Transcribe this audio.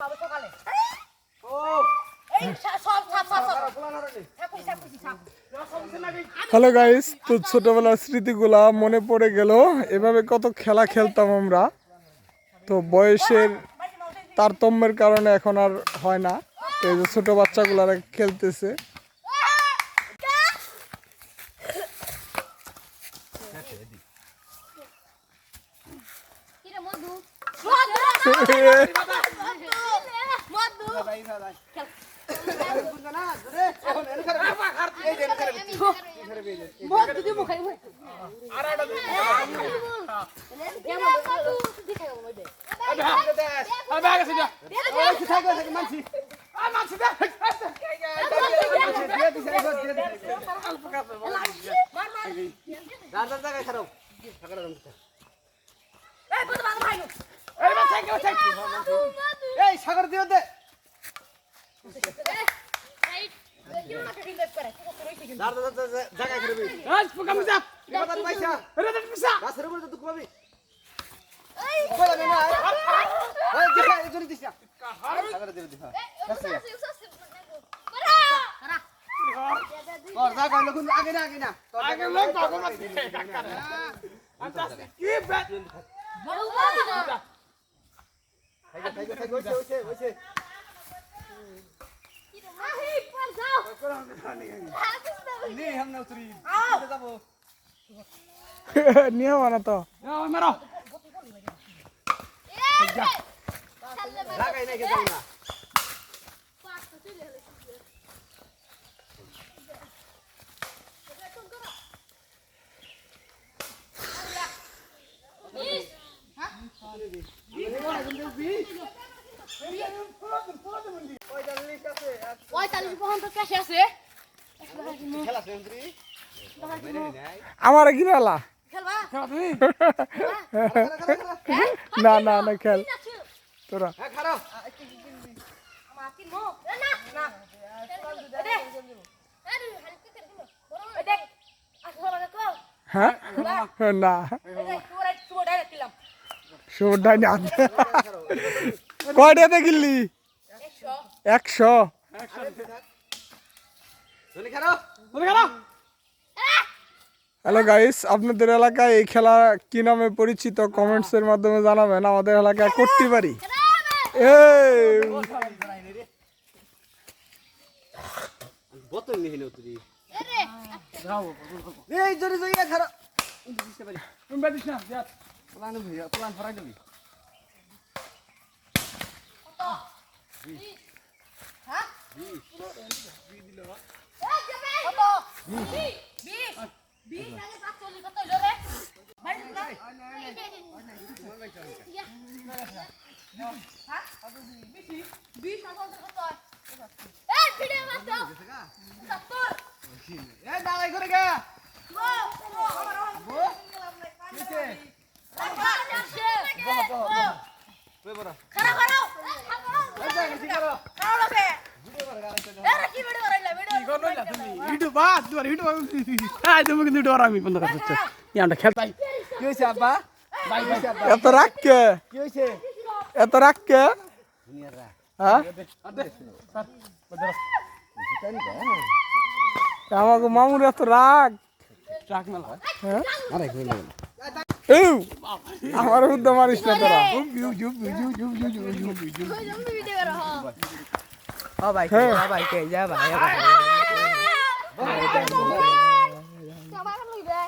হবে সকালে। ও। এই সব সব সব সব। থাকুই থাকুই থাক হ্যালো গাইস তো ছোটবেলার স্মৃতিগুলা মনে পড়ে গেল। এভাবে কত খেলা খেলতাম আমরা। তো বয়সের তারতম্যের কারণে এখন আর হয় না। তো এই যে ছোট বাচ্চাগুলারা খেলতেছে। মধু? মানছি আ মানছি দে দিয়ে দিছে এই দিয়ে দিছে মার মার দাদা জায়গা খারাপ থাকার দাম এই মধু মার ভাই এই মাছ থেকে মাছ এই সাগর দিও দে। আগে না আগে না আগে লোক তখন আছে কি bat Take it, take it, take it, take it, take it. নিয়ে মানা তো মেরো আমার গিরালা না না না খেল। তোরা। হ্যাঁ? না। না দে না না কয়টাতে 100 একশো। হ্যালো গাইস আপনাদের এলাকায় এই খেলা কি নামে পরিচিত? কমেন্টসের মাধ্যমে জানাবেন। আমাদের এলাকায় করতে পারি এই বোতল নিয়ে উতরি এই জনি জনি খারো দিতে পারি তুমি বাদিস না করে গা গো গো আমার বো নিচে কই বড় খারাপ খারাপ এই যা নিচে করো খারাপ লাগে ভিডিও করে গা এরা কি ভিডিও করাইলা কিন্তু হিটু আমি বন্ধ করতে ইয়ানটা খেলতাই কি হইছে আব্বা ভাই হইছে আব্বা এত রাগ কে এত রাগ কে দুনিয়ার রা হ্যাঁ আমাকে মামুর এত রাগ ট্রাক মেলা হ্যাঁ আমার উদ্যম মারিস না তোরা ভিডিও করো ও ভাই। ভাই যা ভাই বাবা বুঝা বাই